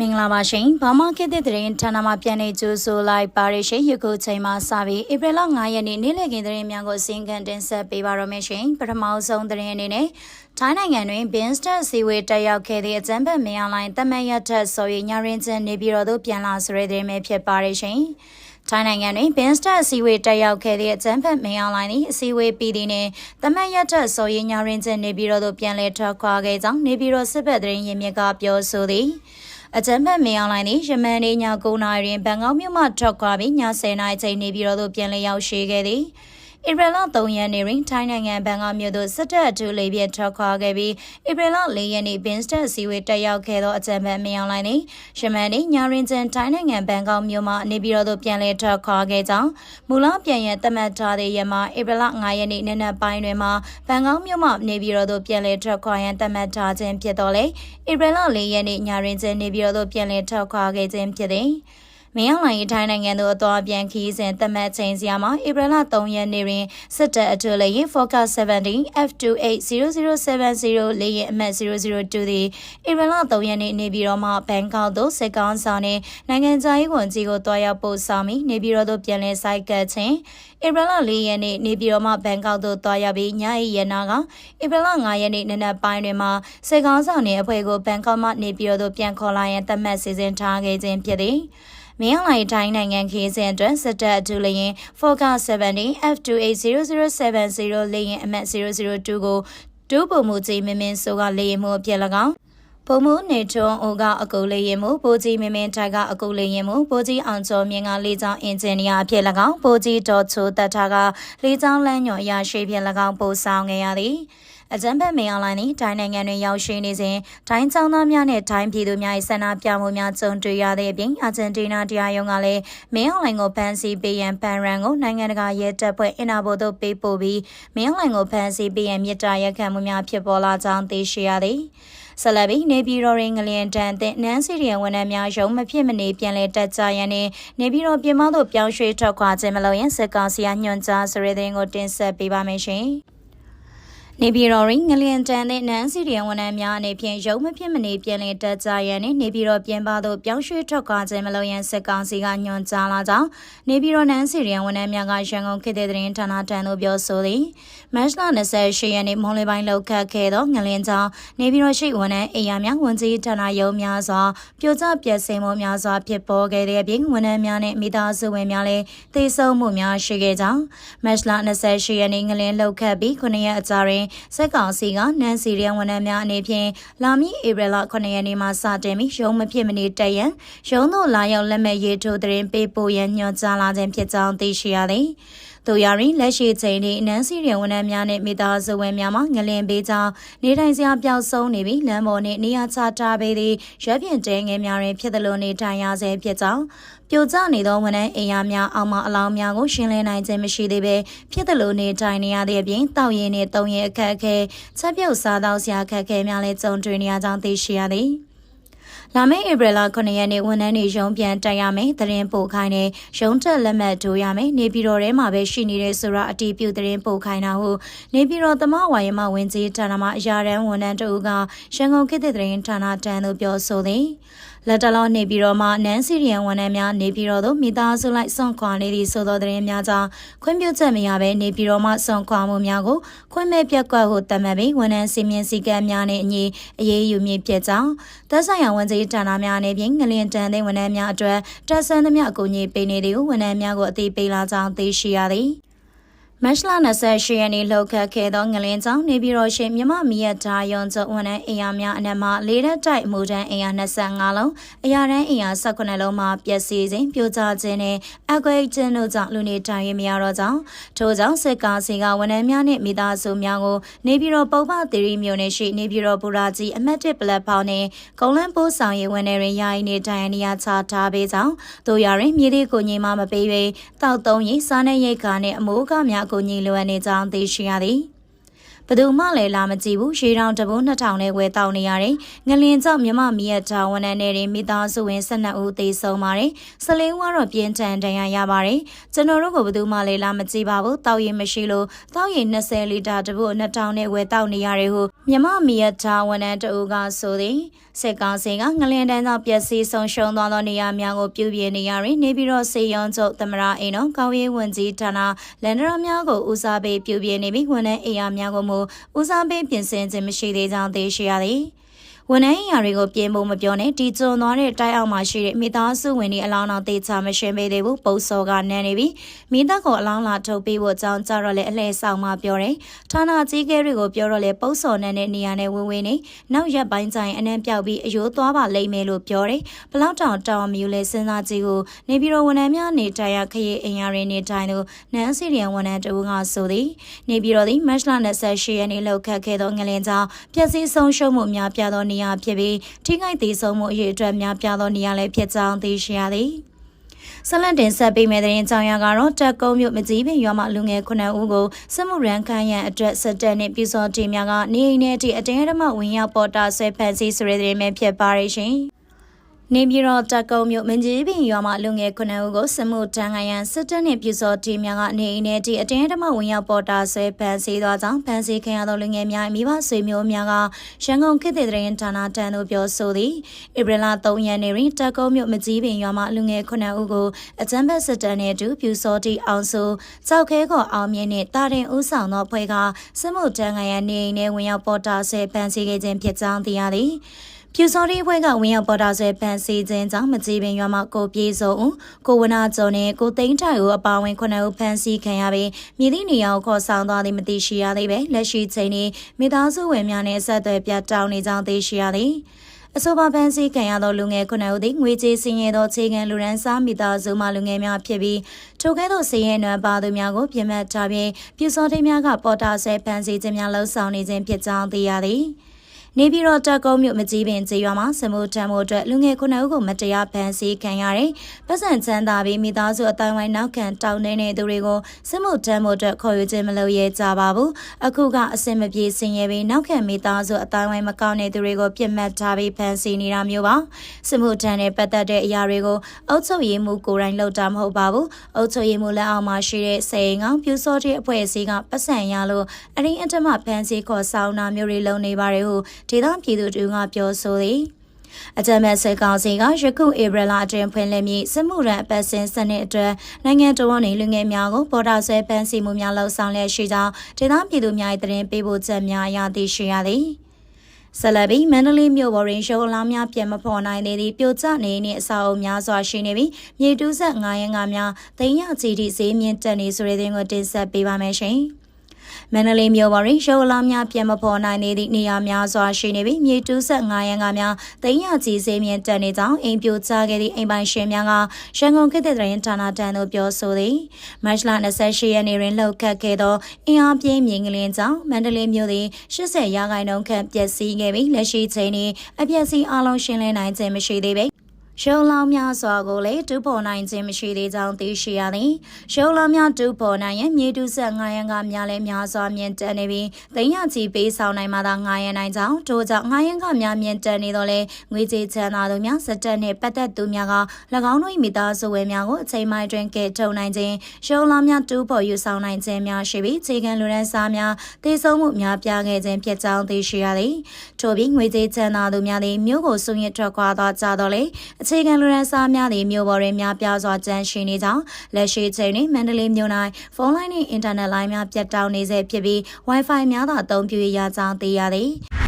မင်္ဂလာပါရှင်ဘာမခေတ်တဲ့သတင်းဌာနမှာပြန်နေကြိုဆိုလိုက်ပါရရှင်ယခုချိန်မှာစပြီးဧပြီလ9ရက်နေ့နေ့လည်ခင်းသတင်းများကိုအစီအကံတင်ဆက်ပေးပါရမရှင်ပထမဆုံးသတင်းအနေနဲ့ထိုင်းနိုင်ငံတွင်ဘင်းစတက်စီဝေတက်ရောက်ခဲ့တဲ့အကြမ်းဖက်မင်းအောင်လိုင်းတမန်ရထက်ဆိုရင်ညရင်ချင်းနေပြည်တော်သို့ပြန်လာဆိုတဲ့သတင်းပဲဖြစ်ပါရရှင်ထိုင်းနိုင်ငံတွင်ဘင်းစတက်အစည်းအဝေးတက်ရောက်ခဲ့တဲ့အကြမ်းဖက်မင်းအောင်လိုင်းသည်အစည်းအဝေးပြီးသည့်နှင့်တမန်ရထက်ဆိုရင်ညရင်ချင်းနေပြည်တော်သို့ပြန်လည်ထွက်ခွာခဲ့ကြောင်းနေပြည်တော်စစ်ဘက်သတင်းရင်းမြစ်ကပြောဆိုသည် အကြမ်းဖက်မင်းအောင်လိုင်းသည်ယမန်နေ့ည9:00နာရီတွင်ဘန်ကောက်မြို့မှထွက်ခွာပြီးည10:00နာရီချိန်နေပြည်တော်သို့ပြန်လည်ရောက်ရှိခဲ့သည် ဧပြီလ3ရက်နေ့တွင်ထိုင်းနိုင်ငံဘန်ကောက်မြို့သို့စစ်တပ်အထူးလေပြည့်ထွက်ခွာခဲ့ပြီးဧပြီလ4ရက်နေ့ဘင်းစတက်စီဝေးတက်ရောက်ခဲ့သောအကြံဖန်မင်းအောင်လိုင်းသည်ယမန်နေ့ညရင်ကျန်ထိုင်းနိုင်ငံဘန်ကောက်မြို့မှနေပြည်တော်သို့ပြန်လည်ထွက်ခွာခဲ့ကြောင်းမူလပြန်ရန်သတ်မှတ်ထားတဲ့ရက်မှာဧပြီလ5ရက်နေ့နနက်ပိုင်းတွင်မှဘန်ကောက်မြို့မှနေပြည်တော်သို့ပြန်လည်ထွက်ခွာရန်သတ်မှတ်ထားခြင်းဖြစ်တော်လေဧပြီလ4ရက်နေ့ညရင်ကျန်နေပြည်တော်သို့ပြန်လည်ထွက်ခွာခဲ့ခြင်းဖြစ်သည် မင်းအောင်လှိုင်ရေးထိုင်းနိုင်ငံသို့အသွားပြန်ခီးစဉ်သတ်မှတ်ချိန်စရာမှာဧပြီလ3ရက်နေ့တွင်စစ်တပ်အထူးလေယာဉ် Focus 17 F280070 လေယာဉ်အမှတ်002သည်ဧပြီလ3ရက်နေ့နေပြည်တော်မှဘန်ကောက်သို့စစ်ကောင်ဆောင်နှင့်နိုင်ငံခြားရေးဝန်ကြီးကိုတွားရောက်ပို့ဆောင်ပြီးနေပြည်တော်သို့ပြန်လည်ဆိုင်ကပ်ခြင်းဧပြီလ4ရက်နေ့နေပြည်တော်မှဘန်ကောက်သို့တွားရောက်ပြီးည၏ရနာကဧပြီလ5ရက်နေ့နနက်ပိုင်းတွင်မှစစ်ကောင်ဆောင်နှင့်အဖွဲ့ကိုဘန်ကောက်မှနေပြည်တော်သို့ပြန်ခေါ်လာရန်သတ်မှတ်စီစဉ်ထားခဲ့ခြင်းဖြစ်သည် မင်းလိုက်တိုင်းနိုင်ငံခီးစဉ်အတွက်စစ်တပ်အထူးလေယာဉ် Focus 70 F280070 လေယာဉ်အမှတ်002ကိုဒုဗိုလ်မှူးကြီးမင်းမင်းဆိုကလေယာဉ်မှုအဖြစ်၎င်းဗိုလ်မှူးနေထွန်းအိုကအကူလေးရင်မှုဗိုလ်ကြီးမင်းမင်းထိုက်ကအကူလေးရင်မှုဗိုလ်ကြီးအောင်ကျော်မြင့်ကလေးချောင်းအင်ဂျင်နီယာအဖြစ်၎င်းဗိုလ်ကြီးဒေါ်ချိုတက်ထားကလေးချောင်းလမ်းညွှန်အရာရှိဖြစ်၎င်းပို့ဆောင်ခဲ့ရသည် အကြံဖက်မင်းအောင်လိုင်းသည်တိုင်းနိုင်ငံတွင်ရောက်ရှိနေစဉ်တိုင်းချောင်းသားများနှင့်တိုင်းပြည်သူများ၏ဆန္ဒပြမှုများကြုံတွေ့ရတဲ့အပြင်အာဂျင်တီးနားတရားရုံးကလည်းမင်းအောင်လိုင်းကိုဖမ်းဆီးပေးရန်ပန်ရန်ကိုနိုင်ငံတကာရဲတပ်ဖွဲ့အင်နာဘိုသို့ပေးပို့ပြီးမင်းအောင်လိုင်းကိုဖမ်းဆီးပေးရန်မြစ်တာရက်ခံမှုများဖြစ်ပေါ်လာကြောင်းသိရှိရသည်ဆလဘီနေပြည်တော်ရင်ငလျင်တန်တဲ့နန်းစီရီယံဝန်ထမ်းများရုံးမဖြစ်မနေပြန်လဲတက်ကြရန်နဲ့နေပြည်တော်ပြင်မသို့ပြောင်းရွှေ့ထွက်ခွာခြင်းမလုပ်ရင်စစ်ကောင်စီကညွှန်ကြားဆိုတဲ့တဲ့ကိုတင်ဆက်ပေးပါမယ်ရှင်။ နေပြည်တော်ရင်ငလျင်တန်တဲ့နန်းစီရီယံဝန်ထမ်းများအနေဖြင့်ရုံးမဖြစ်မနေပြန်လည်တက်ကြရန်နဲ့နေပြည်တော်ပြင်ပသို့ပြောင်းရွှေ့ထွက်ခွာခြင်းမလုပ်ရန်စစ်ကောင်စီကညွှန်ကြားလာကြောင်းနေပြည်တော်နန်းစီရီယံဝန်ထမ်းများကရန်ကုန်ခေတ်တဲ့သတင်းဌာနတန်သို့ပြောဆိုသည်မတ်လ28ရက်နေ့မွန်လယ်ပိုင်းလောက်ခတ်ခဲ့သောငလျင်ကြောင့်နေပြည်တော်ရှိဝန်ထမ်းအိမ်ယာများဝန်ကြီးဌာနရုံးများစွာပြိုကျပျက်စီးမှုများစွာဖြစ်ပေါ်ခဲ့တဲ့အပြင်ဝန်ထမ်းများနဲ့မိသားစုဝင်များလည်းသေဆုံးမှုများရှိခဲ့ကြောင်းမတ်လ28ရက်နေ့ငလျင်လောက်ခတ်ပြီး9ရက်အကြာတွင်စက်ကောင်စီကနန်စီရီယန်ဝန်ထမ်းများအနေဖြင့်လာမည့်ဧပြီလ9ရက်နေ့မှစတင်ပြီးရုံးမဖြစ်မနေတက်ရန်ရုံးသို့လာရောက်လက်မှတ်ရေးထိုးသတင်းပေးပို့ရန်ညွှန်ကြားလာခြင်းဖြစ်ကြောင်းသိရှိရသည်။တို့ရရင်လက်ရှိချိန်ထိနန်းစီရီဝန်ထမ်းများနဲ့မိသားစုဝင်များမှငလင်ပေးကြောင်းနေထိုင်စရာပျောက်ဆုံးနေပြီးလမ်းပေါ်နှင့်နေရာချထားပေးသည့်ရွက်ပြင်တဲငယ်များတွင်ဖြစ်သလိုနေထိုင်ရဆဲဖြစ်ကြောင်း ပြိုကျနေသောဝန်ထမ်းအိမ်ယာများအောက်မှအလောင်းများကိုရှင်းလင်းနိုင်ခြင်းမရှိသေးပဲဖြစ်သလိုနေထိုင်နေရတဲ့အပြင်တောက်ရင်နဲ့တုံရင်အခက်အခဲချက်ပြုတ်စားသောစရာအခက်အခဲများလည်းကြုံတွေ့နေရကြောင်းသိရှိရသည်။လာမယ့်ဧပြီလ9ရက်နေ့ဝန်ထမ်းတွေရုံးပြန်တက်ရမယ်သတင်းပို့ခိုင်းတယ်ရုံးတက်လက်မှတ်ထိုးရမယ်နေပြည်တော်ထဲမှာပဲရှိနေတဲ့ဆိုတာအတီးပြုသတင်းပို့ခိုင်းတာဟုနေပြည်တော်သမဝါယမဝင်ကြီးဌာနမှအရာရန်ဝန်ထမ်းတို့ကရန်ကုန်ခေတ်သစ်သတင်းဌာနတန်းသို့ပြောဆိုသည်လက်တလောနေပြည်တော်မှာနန်းစီရီယန်ဝန်ထမ်းများနေပြည်တော်သို့မိသားစုလိုက်ဆွန့်ခွာနေသည့်ဆိုသောသတင်းများကြောင့်ခွင့်ပြုချက်မရဘဲနေပြည်တော်မှဆွန့်ခွာမှုများကိုခွင့်မဲ့ပြက်ကွက်ဟုတတ်မှတ်ပြီးဝန်ထမ်းစီမင်းစည်းကမ်းများနှင့်အညီအရေးယူမည်ဖြစ်ကြောင်းသက်ဆိုင်ရာဝန်ကြီးဌာနများအနေဖြင့်ငလျင်တန်တဲ့ဝန်ထမ်းများအတွက်တက်ဆန်းသမျှအကူအညီပေးနေသည့်ဝန်ထမ်းများကိုအသိပေးလာကြောင်းသိရှိရသည်။ မတ်လ28ရက်နေ့လှုပ်ခတ်ခဲ့သောငလင်းကြောင့်နေပြည်တော်ရှိမြမမီရထားယုံကျုံဝန်ထမ်းအင်အားများအနက်မှလေးရက်တိုက်မူတန်းအင်အား25လုံးအရာတန်းအင်အား18လုံးမှပျက်စီးခြင်းပြိုကျခြင်းနဲ့အကွဲခြင်းတို့ကြောင့်လူနေထိုင်ရမရတော့ကြောင်းထို့ကြောင့်စစ်ကားစီကဝန်ထမ်းများနှင့်မိသားစုများကိုနေပြည်တော်ပုပ္ပသီရိမြို့နယ်ရှိနေပြည်တော်ဘူရာကြီးအမတ်တစ်ပလက်ဖောင်းနှင့်ကုန်းလန်းပိုးဆောင်ရေးဝန်ထမ်းတွေယာယီနေထိုင်နေရချထားပေးကြောင်းတို့ရရင်မြေဒီကိုညီမမပေး၍တောက်သုံးရေးစားနေရိတ်ကာနှင့်အမိုးကများကူညီလိုအပ်နေကြောင်းသိရှိရသည်ဘသူမှလည်းလာမကြည့်ဘူးရှေးတောင်တဘုံ2000နဲ့ဝယ်တောက်နေရတယ်ငလင်ကြောင့်မြမမီရတာဝန်နဲ့နေမိသားစုဝင်12ဦးသေဆုံးပါတယ်ဆလင်းကတော့ပြင်းထန်ဒဏ်ရာရပါတယ်ကျွန်တော်တို့ကဘသူမှလည်းလာမကြည့်ပါဘူးတောက်ရင်မရှိလို့တောက်ရင်20လီတာတဘုံ2000နဲ့ဝယ်တောက်နေရတယ်ဟုမြမမီယတာဝန်ထမ်းတအူကဆိုသည်စစ်ကောင်စီကငလင်တန်းသောပျက်စီးဆုံးရှုံးသွားသောနေရာများကိုပြုပြင်နေရတွင်နေပြည်တော်စေယုံချုပ်သမရအိမ်တော်ကောင်းရေးဝန်ကြီးဌာနလန်ဒရာများကိုဦးစားပေးပြုပြင်နေပြီးဝန်ထမ်းအိမ်ယာများကိုမူဦးစားပေးပြင်ဆင်ခြင်းမရှိသေးကြောင်းသိရှိရသည်။ ဝန်ထမ်းရာတွေကိုပြင်ဖို့မပြောနဲ့ဒီကျုံသွားတဲ့တိုက်အောက်မှာရှိတဲ့မိသားစုဝင်တွေအလောင်းတော်တေချာမရှင်းပေးသေးဘူးပုတ်စောကနန်းနေပြီမိသားကိုအလောင်းလာထုတ်ပေးဖို့အကြောင်းကြတော့လေအလှည့်ဆောင်မှပြောတယ်ဌာနကြီးကဲတွေကိုပြောတော့လေပုတ်စောနန်းတဲ့နေရာနဲ့ဝင်းဝင်းနေနောက်ရက်ပိုင်းကျရင်အနှံပြောက်ပြီးအယိုးသွားပါလိမ့်မယ်လို့ပြောတယ်ဘလောက်တောင်တောင်မြူလဲစဉ်းစားကြည့်ကိုနေပြည်တော်ဝန်ထမ်းများနေတိုင်ရခရီးအင်ယာတွေနေတိုင်သူနန်းစီရီယန်ဝန်ထမ်းတူကဆိုသည်နေပြည်တော်သည်မတ်လ28ရက်နေ့လောက်ခတ်ခဲ့သောငလင်ကြောင့်ပျက်စီးဆုံးရှုံးမှုများပြားသောနေရာဖြစ်ပြီးထိခိုက်သေးဆုံးမှုအရေးအတွက်များပြားသောနေရာလည်းဖြစ်ကြောင်းသိရှိရသည်ဆလန်တင်ဆက်ပေးမယ့်တဲ့ရင်ကြောင်ရကတော့တက်ကုန်းမြို့မကြီးပင်ရွာမှာလူငယ်9ဦးကိုစစ်မှုရန်ခန့်ရန်အတွက်စက်တက်နဲ့ပြည်စောတီများကနေအိမ်ထဲအထိအတင်းအဓမ္မဝင်ရောက်ပေါ်တာဆွဲဖန်ဆီးဆိုတဲ့တဲ့မဲ့ဖြစ်ပါရရှင်။ နေပြည်တော်တက်ကုံမြို့မင်းကြီးပင်ရွာမှာလူငယ်9ဦးကိုစမှုတန်းခရန်စစ်တပ်နှင့်ပြည်စောတီများကနေအိမ်ထဲတီအတင်းဓမ္မဝင်ရောက်ပေါ်တာဆွဲဖန်ဆီးသွားကြောင်းဖန်ဆီးခံရသောလူငယ်များမိဘဆွေမျိုးများကရန်ကုန်ခေတ်သစ်တရင်ဌာနတန်းသို့ပြောဆိုသည်ဧပြီလ3ရက်နေ့တွင်တက်ကုံမြို့မကြီးပင်ရွာမှာလူငယ်9ဦးကိုအကြမ်းဖက်စစ်တပ်နှင့်အတူပြည်စောတီအောင်စုကြောက်ခဲခေါ်အောင်မြင့်နှင့်တာတင်ဦးဆောင်သောဖွဲ့ကစမှုတန်းခရန်နေအိမ်ထဲဝင်ရောက်ပေါ်တာဆွဲဖန်ဆီးခဲ့ခြင်းဖြစ်ကြောင်းသိရသည် ဖြူစောရီဘွဲကဝင်ရောက်ပေါ်တာဆွဲဖန်စီခြင်းကြောင့်မကြည်ပင်ရွာမှာကိုပြေစုံဦးကိုဝနာကျော်နဲ့ကိုသိန်းထိုင်ဦးအပါဝင်ခုနှစ်ဦးဖန်စီခံရပြီးမြည်သည့်နေရာကိုခေါ်ဆောင်သွားသည်မသိရှိရသေးပဲလက်ရှိချိန်นี้မိသားစုဝင်များနဲ့ဆက်သွယ်ပြတ်တောင်းနေကြောင်းသိရှိရသည်အဆိုပါဖန်စီခံရသောလူငယ်ခုနှစ်ဦးသည်ငွေကြေးစင်ရသောခြေခံလူရန်စားမိသားစုမှလူငယ်များဖြစ်ပြီးထိုကဲ့သို့စင်ရနွယ်ပါသူများကိုပြင်မှတ်ထားပြီးပြူစောတိများကပေါ်တာဆဲဖန်စီခြင်းများလှုပ်ဆောင်နေခြင်းဖြစ်ကြောင်းသိရသည်။ နေပြည်တော်တက်ကုန်းမြို့မကြီးပင်ကျေးရွာမှာစမှုထမ်းမှုအတွက်လူငယ်ခုနှစ်ဦးကိုမတရားဖမ်းဆီးခံရတယ်။ပတ်စံချမ်းသာပြီးမိသားစုအတိုင်းဝိုင်းနောက်ခံတောင်းနေတဲ့သူတွေကိုစမှုထမ်းမှုအတွက်ခေါ်ယူခြင်းမလုပ်ရဲကြပါဘူး။အခုကအစင်မပြေဆင်ရဲပြီးနောက်ခံမိသားစုအတိုင်းဝိုင်းမကောင်းတဲ့သူတွေကိုပြစ်မှတ်ထားပြီးဖမ်းဆီးနေတာမျိုးပါ။စမှုထမ်းနဲ့ပတ်သက်တဲ့အရာတွေကိုအုပ်ချုပ်ရေးမှူးကိုယ်တိုင်လုပ်တာမဟုတ်ပါဘူး။အုပ်ချုပ်ရေးမှူးလက်အောက်မှာရှိတဲ့စေငောင်းပြူစောတဲ့အဖွဲ့အစည်းကပတ်စံရလို့အရင်အထမဖမ်းဆီးခေါ်ဆောင်တာမျိုးတွေလုပ်နေပါတယ်ဟုဒေသပြည်သူတူကပြောဆိုသည်အကြမ်းမဲ့စစ်ကောင်စီကယခုဧပြီလအတွင်းဖွင့်လှစ်မည့်စစ်မှုရန်အပတ်စဉ်စနစ်အတွက်နိုင်ငံတော်နေလူငယ်များကိုပေါ်တာဆွဲပန်းစီမှုများလှုပ်ဆောင်လျက်ရှိကြောင်းဒေသပြည်သူများ၏သတင်းပေးပို့ချက်များရသိရှိရသည်ဆလဘီမန္တလေးမြို့ပေါ်တွင်ရှုံးလောင်းများပြန်မဖော်နိုင်သေးသည့်ပြိုကျနေနေအစာအုပ်များစွာရှိနေပြီးမြေတူးဆက်9ရန်ကများတိမ်ရချီတီဈေးမြင့်တက်နေဆိုတဲ့တဲ့ကိုတင်ဆက်ပေးပါမယ်ရှင်။ မန္တလေးမြို့ပေါ်တွင်ရုပ်အလားများပြန်မဖော်နိုင်သေးသည့်နေရာများစွာရှိနေပြီးမြေတူးဆက်9ရန်ကများတိမ်ရကြီးစေးမြင့်တက်နေကြောင်းအိမ်ပြိုကျခဲ့သည့်အိမ်ပိုင်ရှင်များကရန်ကုန်ခေတ်သစ်သတင်းဌာနတန်းသို့ပြောဆိုသည်မတ်လ28ရက်နေ့တွင်လှုပ်ခတ်ခဲ့သောအင်အားပြင်းမြင်ကလင်းကြောင့်မန္တလေးမြို့သည်80ရာခိုင်နှုန်းခန့်ပျက်စီးခဲ့ပြီးလက်ရှိချိန်တွင်အပျက်စီးအလုံးရှင်းလင်းနိုင်ခြင်းမရှိသေးပေ ရုံလောင်များစွာကိုလည်းတူပေါ်နိုင်ခြင်းမရှိသေးကြောင်းသိရှိရသည်။ရုံလောင်များတူပေါ်နိုင်ရင်မြေတူဆက်9ရန်ကများလည်းများစွာမြင့်တက်နေပြီးသိန်းရချီပေးဆောင်နိုင်မှသာ9ရန်နိုင်ကြောင်းထို့ကြောင့်9ရန်ကများမြင့်တက်နေတော့လေငွေကြေးချမ်းသာသူများစက်တက်နှင့်ပတ်သက်သူများက၎င်းတို့၏မိသားစုဝင်များကိုအချိန်မှတွင်ကဲထုံနိုင်ခြင်းရုံလောင်များတူပေါ်ယူဆောင်နိုင်ခြင်းများရှိပြီးခြေခံလူရန်စားများသေဆုံးမှုများပြားခဲ့ခြင်းဖြစ်ကြောင်းသိရှိရသည်။ထို့ပြီးငွေကြေးချမ်းသာသူများသည်မြို့ကိုစုံရထွက်ခွာသွားကြတော့လေအခြေခံလူရန်စားများသည့်မြို့ပေါ်တွင်များပြားစွာကျန်းရှိနေကြောင်းလက်ရှိချိန်တွင်မန္တလေးမြို့၌ဖုန်းလိုင်းနှင့်အင်တာနက်လိုင်းများပြတ်တောက်နေဆဲဖြစ်ပြီး Wi-Fi များသာအသုံးပြုရကြောင်းသိရသည်။